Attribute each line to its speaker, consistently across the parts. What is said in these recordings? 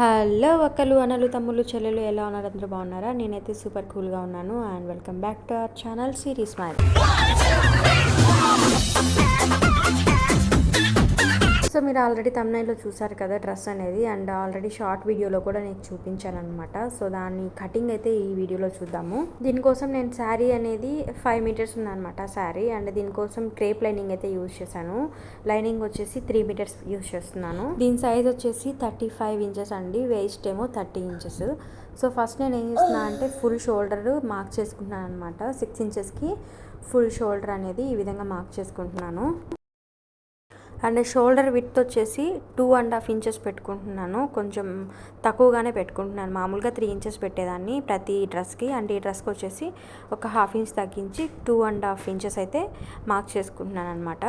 Speaker 1: Hello ఒకలు అనలు తమ్ముళ్ళు చెల్లెలు ఎలా ఉన్నారు? అందరూ బాగున్నారా? నేనైతే సూపర్ కూల్గా ఉన్నాను. And welcome back to our channel series my so మీరు ఆల్రెడీ తమ్నైలో చూసారు కదా డ్రెస్ అనేది అండ్ ఆల్రెడీ షార్ట్ వీడియోలో కూడా నేను చూపించాను అనమాట సో దాని కటింగ్ అయితే ఈ వీడియోలో చూద్దాము. దీనికోసం నేను శారీ అనేది ఫైవ్ మీటర్స్ ఉందన్నమాట శారీ అండ్ దీనికోసం క్రేప్ లైనింగ్ అయితే యూజ్ చేశాను. లైనింగ్ వచ్చేసి త్రీ మీటర్స్ యూజ్ చేస్తున్నాను. దీని సైజ్ వచ్చేసి థర్టీ ఫైవ్ ఇంచెస్ అండి. వేస్ట్ ఏమో థర్టీ ఇంచెస్ సో ఫస్ట్ నేను ఏం చేస్తున్నా అంటే ఫుల్ షోల్డర్ మార్క్ చేసుకుంటున్నాను అనమాట సిక్స్ ఇంచెస్కి ఫుల్ షోల్డర్ అనేది ఈ విధంగా మార్క్ చేసుకుంటున్నాను. అండ్ షోల్డర్ విత్ వచ్చేసి టూ అండ్ హాఫ్ ఇంచెస్ పెట్టుకుంటున్నాను. కొంచెం తక్కువగానే పెట్టుకుంటున్నాను. మామూలుగా త్రీ ఇంచెస్ పెట్టేదాన్ని ప్రతి డ్రెస్కి. అండ్ ఈ డ్రెస్కి వచ్చేసి ఒక హాఫ్ ఇంచ్ తగ్గించి టూ అండ్ హాఫ్ ఇంచెస్ అయితే మార్క్ చేసుకుంటున్నాను అనమాట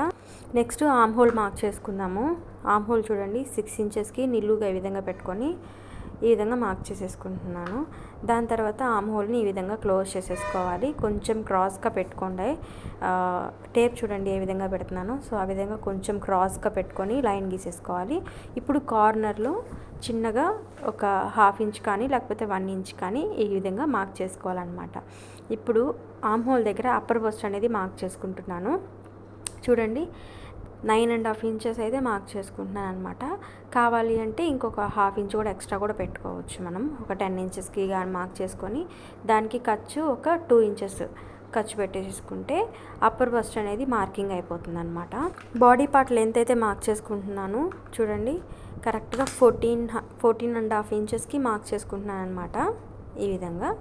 Speaker 1: నెక్స్ట్ ఆమ్ హోల్ మార్క్ చేసుకుందాము. ఆమ్ హోల్ చూడండి సిక్స్ ఇంచెస్కి నిల్లుగా ఈ విధంగా పెట్టుకొని ఈ విధంగా మార్క్ చేసేసుకుంటున్నాను. దాని తర్వాత ఆమ్ హోల్ని ఈ విధంగా క్లోజ్ చేసేసుకోవాలి. కొంచెం క్రాస్గా పెట్టుకోండి. టేప్ చూడండి ఏ విధంగా పెడుతున్నాను. సో ఆ విధంగా కొంచెం క్రాస్గా పెట్టుకొని లైన్ గీసేసుకోవాలి. ఇప్పుడు కార్నర్లో చిన్నగా ఒక హాఫ్ ఇంచ్ కానీ లేకపోతే వన్ ఇంచ్ కానీ ఈ విధంగా మార్క్ చేసుకోవాలన్నమాట. ఇప్పుడు ఆమ్ హోల్ దగ్గర అప్పర్ బస్ట్ అనేది మార్క్ చేసుకుంటున్నాను. చూడండి. నైన్ అండ్ హాఫ్ ఇంచెస్ అయితే మార్క్ చేసుకుంటున్నాను అనమాట కావాలి అంటే ఇంకొక హాఫ్ ఇంచ్ కూడా ఎక్స్ట్రా కూడా పెట్టుకోవచ్చు మనం. ఒక టెన్ ఇంచెస్కి కానీ మార్క్ చేసుకొని దానికి ఖర్చు ఒక టూ ఇంచెస్ ఖర్చు పెట్టేసుకుంటే అప్పర్ బస్ట్ అనేది మార్కింగ్ అయిపోతుంది అనమాట బాడీ పార్ట్ లెంత్ అయితే మార్క్ చేసుకుంటున్నాను. చూడండి కరెక్ట్గా ఫోర్టీన్ ఫోర్టీన్ అండ్ హాఫ్ ఇంచెస్కి మార్క్ చేసుకుంటున్నాను అనమాట ఈ విధంగా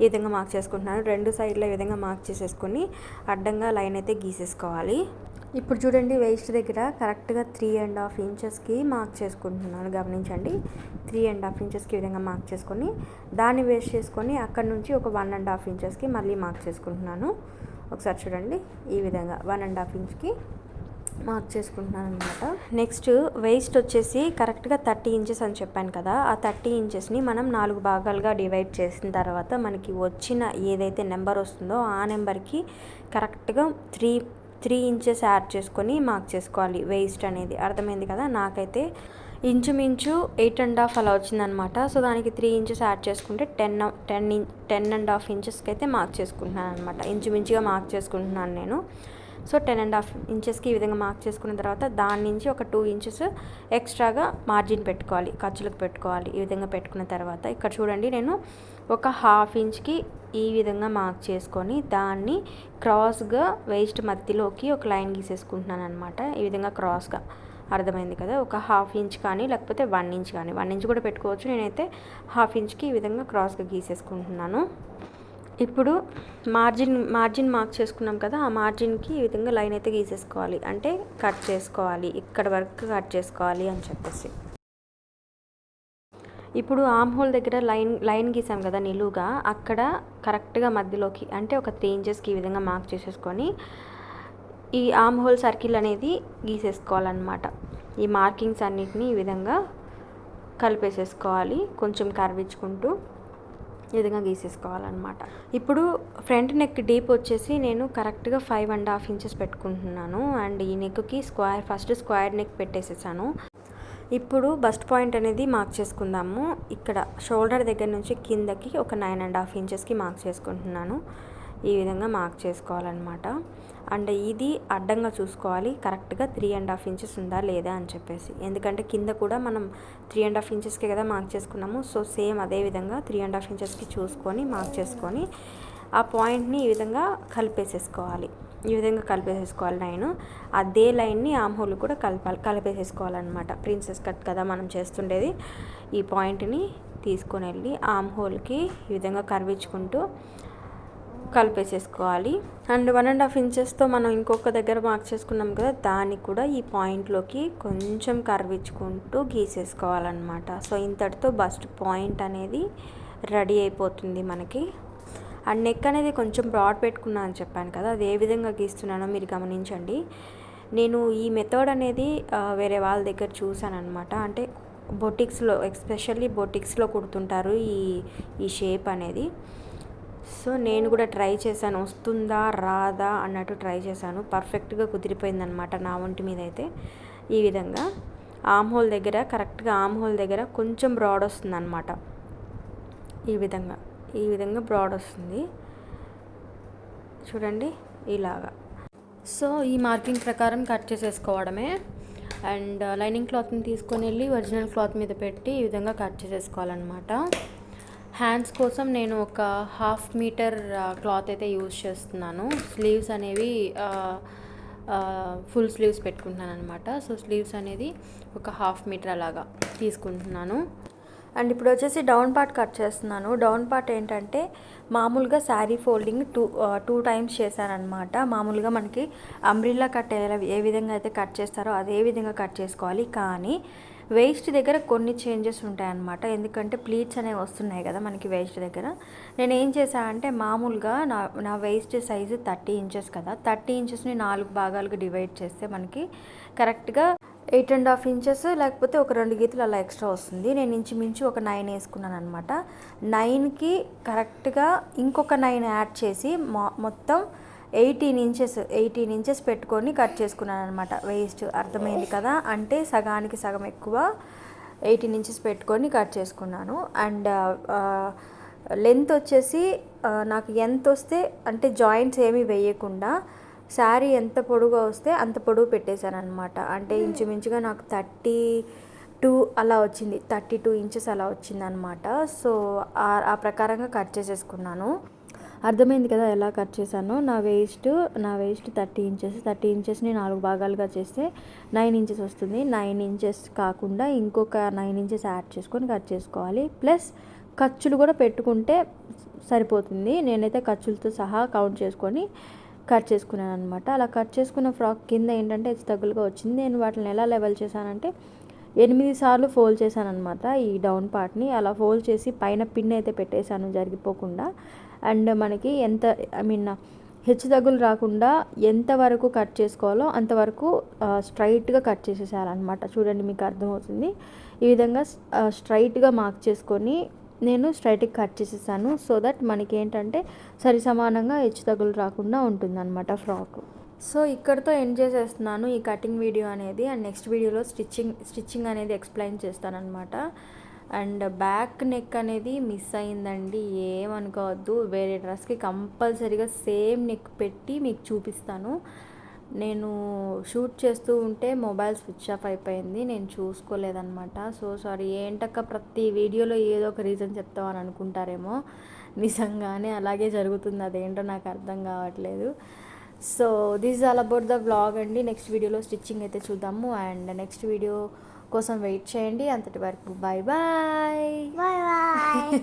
Speaker 1: ఈ విధంగా మార్క్ చేసుకుంటున్నాను. రెండు సైడ్లో ఈ విధంగా మార్క్ చేసేసుకొని అడ్డంగా లైన్ అయితే గీసేసుకోవాలి. ఇప్పుడు చూడండి వేస్ట్ దగ్గర కరెక్ట్గా త్రీ అండ్ హాఫ్ ఇంచెస్కి మార్క్ చేసుకుంటున్నాను. గమనించండి. త్రీ అండ్ హాఫ్ ఇంచెస్కి ఈ విధంగా మార్క్ చేసుకొని దాన్ని వేస్ట్ చేసుకొని అక్కడ నుంచి ఒక వన్ అండ్ హాఫ్ ఇంచెస్కి మళ్ళీ మార్క్ చేసుకుంటున్నాను. ఒకసారి చూడండి. ఈ విధంగా వన్ అండ్ హాఫ్ ఇంచ్కి మార్క్ చేసుకుంటున్నాను అనమాట నెక్స్ట్ వేస్ట్ వచ్చేసి కరెక్ట్గా థర్టీ ఇంచెస్ అని చెప్పాను కదా. ఆ థర్టీ ఇంచెస్ని మనం నాలుగు భాగాలుగా డివైడ్ చేసిన తర్వాత మనకి వచ్చిన ఏదైతే నెంబర్ వస్తుందో ఆ నెంబర్కి కరెక్ట్గా త్రీ త్రీ ఇంచెస్ యాడ్ చేసుకొని మార్క్ చేసుకోవాలి. వేస్ట్ అనేది. అర్థమైంది కదా? నాకైతే ఇంచుమించు ఎయిట్ అండ్ హాఫ్ అలా వచ్చిందనమాట సో దానికి త్రీ ఇంచెస్ యాడ్ చేసుకుంటే ten ten ten and half ఇంచెస్కి అయితే మార్క్ చేసుకుంటున్నాను అనమాట ఇంచుమించుగా మార్క్ చేసుకుంటున్నాను నేను. సో టెన్ అండ్ హాఫ్ ఇంచెస్కి ఈ విధంగా మార్క్ చేసుకున్న తర్వాత దాని నుంచి ఒక టూ ఇంచెస్ ఎక్స్ట్రాగా మార్జిన్ పెట్టుకోవాలి ఖర్చులకు పెట్టుకోవాలి ఈ విధంగా పెట్టుకున్న తర్వాత. ఇక్కడ చూడండి నేను ఒక హాఫ్ ఇంచ్కి ఈ విధంగా మార్క్ చేసుకొని దాన్ని క్రాస్గా వేస్ట్ మధ్యలోకి ఒక లైన్ గీసేసుకుంటున్నాను అనమాట ఈ విధంగా క్రాస్గా అర్థమైంది కదా? ఒక హాఫ్ ఇంచ్ కానీ లేకపోతే వన్ ఇంచ్ కానీ వన్ ఇంచ్ కూడా పెట్టుకోవచ్చు. నేనైతే హాఫ్ ఇంచ్కి ఈ విధంగా క్రాస్గా గీసేసుకుంటున్నాను. ఇప్పుడు మార్జిన్ మార్జిన్ మార్క్ చేసుకున్నాం కదా ఆ మార్జిన్కి ఈ విధంగా లైన్ అయితే గీసేసుకోవాలి. అంటే కట్ చేసుకోవాలి. ఇక్కడ వరకు కట్ చేసుకోవాలి అని చెప్పేసి. ఇప్పుడు ఆమ్ హోల్ దగ్గర లైన్ లైన్ గీసాం కదా నిలువుగా అక్కడ కరెక్ట్గా మధ్యలోకి అంటే ఒక త్రీ ఇంచెస్కి ఈ విధంగా మార్క్ చేసేసుకొని ఈ ఆమ్ హోల్ సర్కిల్ అనేది గీసేసుకోవాలన్నమాట. ఈ మార్కింగ్స్ అన్నిటిని ఈ విధంగా కలిపేసేసుకోవాలి. కొంచెం కరివించుకుంటూ ఈ విధంగా గీసేసుకోవాలన్నమాట. ఇప్పుడు ఫ్రంట్ నెక్ డీప్ వచ్చేసి నేను కరెక్ట్గా ఫైవ్ అండ్ హాఫ్ ఇంచెస్ పెట్టుకుంటున్నాను. అండ్ ఈ నెక్కి స్క్వేర్ ఫస్ట్ స్క్వేర్ నెక్ పెట్టేసేసాను. ఇప్పుడు బస్ట్ పాయింట్ అనేది మార్క్ చేసుకుందాము. ఇక్కడ షోల్డర్ దగ్గర నుంచి కిందకి ఒక నైన్ అండ్ హాఫ్ ఇంచెస్కి మార్క్ చేసుకుంటున్నాను. ఈ విధంగా మార్క్ చేసుకోవాలన్నమాట. అండ్ ఇది అడ్డంగా చూసుకోవాలి. కరెక్ట్గా త్రీ అండ్ హాఫ్ ఇంచెస్ ఉందా లేదా అని చెప్పేసి. ఎందుకంటే కింద కూడా మనం త్రీ అండ్ హాఫ్ ఇంచెస్కే కదా మార్క్ చేసుకున్నాము. సో సేమ్ అదే విధంగా త్రీ అండ్ హాఫ్ ఇంచెస్కి చూసుకొని మార్క్ చేసుకొని ఆ పాయింట్ని ఈ విధంగా కలిపేసేసుకోవాలి. ఈ విధంగా కలిపేసేసుకోవాలి లైన్. అదే లైన్ని ఆమ్ హోల్ కూడా కలపాలి. కలిపేసేసుకోవాలన్నమాట. ప్రిన్సెస్ కట్ కదా మనం చేస్తుండేది. ఈ పాయింట్ని తీసుకొని వెళ్ళి ఆమ్ హోల్కి ఈ విధంగా కరివించుకుంటూ కలిపేసేసుకోవాలి. అండ్ వన్ అండ్ హాఫ్ ఇంచెస్తో మనం ఇంకొక దగ్గర మార్క్ చేసుకున్నాం కదా దాన్ని కూడా ఈ పాయింట్లోకి కొంచెం కరివిచ్చుకుంటూ గీసేసుకోవాలన్నమాట. సో ఇంతటితో బస్ట్ పాయింట్ అనేది రెడీ అయిపోతుంది మనకి. అండ్ నెక్ అనేది కొంచెం బ్రాడ్ పెట్టుకున్నా అని చెప్పాను కదా అది ఏ విధంగా గీస్తున్నానో మీరు గమనించండి. నేను ఈ మెథడ్ అనేది వేరే వాళ్ళ దగ్గర చూసాను అనమాట అంటే బొటిక్స్లో ఎస్పెషల్లీ బొటిక్స్లో కుడుతుంటారు ఈ ఈ షేప్ అనేది. సో నేను కూడా ట్రై చేశాను. వస్తుందా? రాదా? అన్నట్టు ట్రై చేశాను. పర్ఫెక్ట్గా కుదిరిపోయిందనమాట నా ఒంటి మీద అయితే. ఈ విధంగా ఆమ్ హోల్ దగ్గర కరెక్ట్గా ఆమ్ హోల్ దగ్గర కొంచెం బ్రాడ్ వస్తుంది అనమాట ఈ విధంగా ఈ విధంగా బ్రాడ్ వస్తుంది. చూడండి ఇలాగా. సో ఈ మార్కింగ్ ప్రకారం కట్ చేసేసుకోవడమే. అండ్ లైనింగ్ క్లాత్ని తీసుకొని వెళ్ళి ఒరిజినల్ క్లాత్ మీద పెట్టి ఈ విధంగా కట్ చేసేసుకోవాలన్నమాట. హ్యాండ్స్ కోసం నేను ఒక హాఫ్ మీటర్ క్లాత్ అయితే యూజ్ చేస్తున్నాను. స్లీవ్స్ అనేవి ఫుల్ స్లీవ్స్ పెట్టుకుంటున్నాను అనమాట సో స్లీవ్స్ అనేది ఒక హాఫ్ మీటర్ అలాగా తీసుకుంటున్నాను. అండ్ ఇప్పుడు వచ్చేసి డౌన్ పార్ట్ కట్ చేస్తున్నాను. డౌన్ పార్ట్ ఏంటంటే మామూలుగా sari folding two two times చేశానమాట మామూలుగా మనకి అంబ్రిల్లా కట్ ఏ ఏ విధంగా అయితే కట్ చేస్తారో అదే విధంగా కట్ చేసుకోవాలి. కానీ వేస్ట్ దగ్గర కొన్ని చేంజెస్ ఉంటాయన్నమాట. ఎందుకంటే ప్లీట్స్ అనేవి వస్తున్నాయి కదా మనకి వేస్ట్ దగ్గర. నేను ఏం చేశాను అంటే మామూలుగా నా నా వేస్ట్ సైజు థర్టీ ఇంచెస్ కదా. థర్టీ ఇంచెస్ని నాలుగు భాగాలుగా డివైడ్ చేస్తే మనకి కరెక్ట్గా ఎయిట్ అండ్ హాఫ్ ఇంచెస్ లేకపోతే ఒక రెండు గీతలు అలా ఎక్స్ట్రా వస్తుంది. నేను ఇంచుమించు ఒక నైన్ వేసుకున్నాను అనమాట నైన్కి కరెక్ట్గా ఇంకొక నైన్ యాడ్ చేసి మొత్తం ఎయిటీన్ ఇంచెస్ ఎయిటీన్ ఇంచెస్ పెట్టుకొని కట్ చేసుకున్నాను అనమాట వేస్ట్ అర్థమైంది కదా? అంటే సగానికి సగం ఎక్కువ ఎయిటీన్ ఇంచెస్ పెట్టుకొని కట్ చేసుకున్నాను. అండ్ లెంత్ వచ్చేసి నాకు ఎంత వస్తే అంటే జాయింట్స్ ఏమీ వేయకుండా శారీ ఎంత పొడుగా వస్తే అంత పొడుగు పెట్టేశాను అనమాట అంటే ఇంచుమించుగా నాకు థర్టీ టూ అలా వచ్చింది. థర్టీ టూ ఇంచెస్ అలా వచ్చింది అనమాట సో ఆ ప్రకారంగా కట్ చేసేసుకున్నాను. అర్థమైంది కదా ఎలా కట్ చేశానో. నా వేస్ట్ నా వేస్ట్ థర్టీ ఇంచెస్ థర్టీ ఇంచెస్ని నాలుగు భాగాలుగా చేస్తే నైన్ ఇంచెస్ వస్తుంది. నైన్ ఇంచెస్ కాకుండా ఇంకొక నైన్ ఇంచెస్ యాడ్ చేసుకొని కట్ చేసుకోవాలి. ప్లస్ ఖర్చులు కూడా పెట్టుకుంటే సరిపోతుంది. నేనైతే ఖర్చులతో సహా కౌంట్ చేసుకొని కట్ చేసుకున్నాను అనమాట అలా కట్ చేసుకున్న ఫ్రాక్ కింద ఏంటంటే హెచ్చు తగ్గులుగా వచ్చింది. నేను వాటిని ఎలా లెవెల్ చేశానంటే ఎనిమిది సార్లు ఫోల్డ్ చేశాను అనమాట ఈ డౌన్ పార్ట్ని. అలా ఫోల్డ్ చేసి పైన పిన్ అయితే పెట్టేశాను జరిగిపోకుండా. అండ్ మనకి ఎంత ఐ మీన్ హెచ్చు తగ్గులు రాకుండా ఎంతవరకు కట్ చేసుకోవాలో అంతవరకు స్ట్రైట్గా కట్ చేసేసారనమాట చూడండి మీకు అర్థమవుతుంది. ఈ విధంగా స్ట్రైట్గా మార్క్ చేసుకొని నేను స్ట్రైట్గా కట్ చేసేసాను. సో దట్ మనకి ఏంటంటే సరి సమానంగా హెచ్చు తగ్గులు రాకుండా ఉంటుందన్నమాట ఫ్రాక్. సో ఇక్కడితో ఎండ్ చేసేస్తున్నాను ఈ కటింగ్ వీడియో అనేది అండ్ నెక్స్ట్ వీడియోలో స్టిచ్చింగ్ స్టిచ్చింగ్ అనేది ఎక్స్ప్లెయిన్ చేస్తానమాట అండ్ బ్యాక్ నెక్ అనేది మిస్ అయిందండి ఏమనుకోవద్దు. వేరే డ్రెస్కి కంపల్సరీగా సేమ్ నెక్ పెట్టి మీకు చూపిస్తాను. నేను షూట్ చేస్తూ ఉంటే మొబైల్ స్విచ్ ఆఫ్ అయిపోయింది నేను చూసుకోలేదన్నమాట. సో సారీ ఏంటక్క ప్రతి వీడియోలో ఏదో ఒక రీజన్ చెప్తామని అనుకుంటారేమో. నిజంగానే అలాగే జరుగుతుంది అదేంటో నాకు అర్థం కావట్లేదు. So this all about the blog అండి. నెక్స్ట్ వీడియోలో స్టిచ్చింగ్ అయితే చూద్దాము. అండ్ నెక్స్ట్ వీడియో కోసం వెయిట్ చేయండి. అంతటి వరకు బాయ్ బాయ్
Speaker 2: బాయ్ బాయ్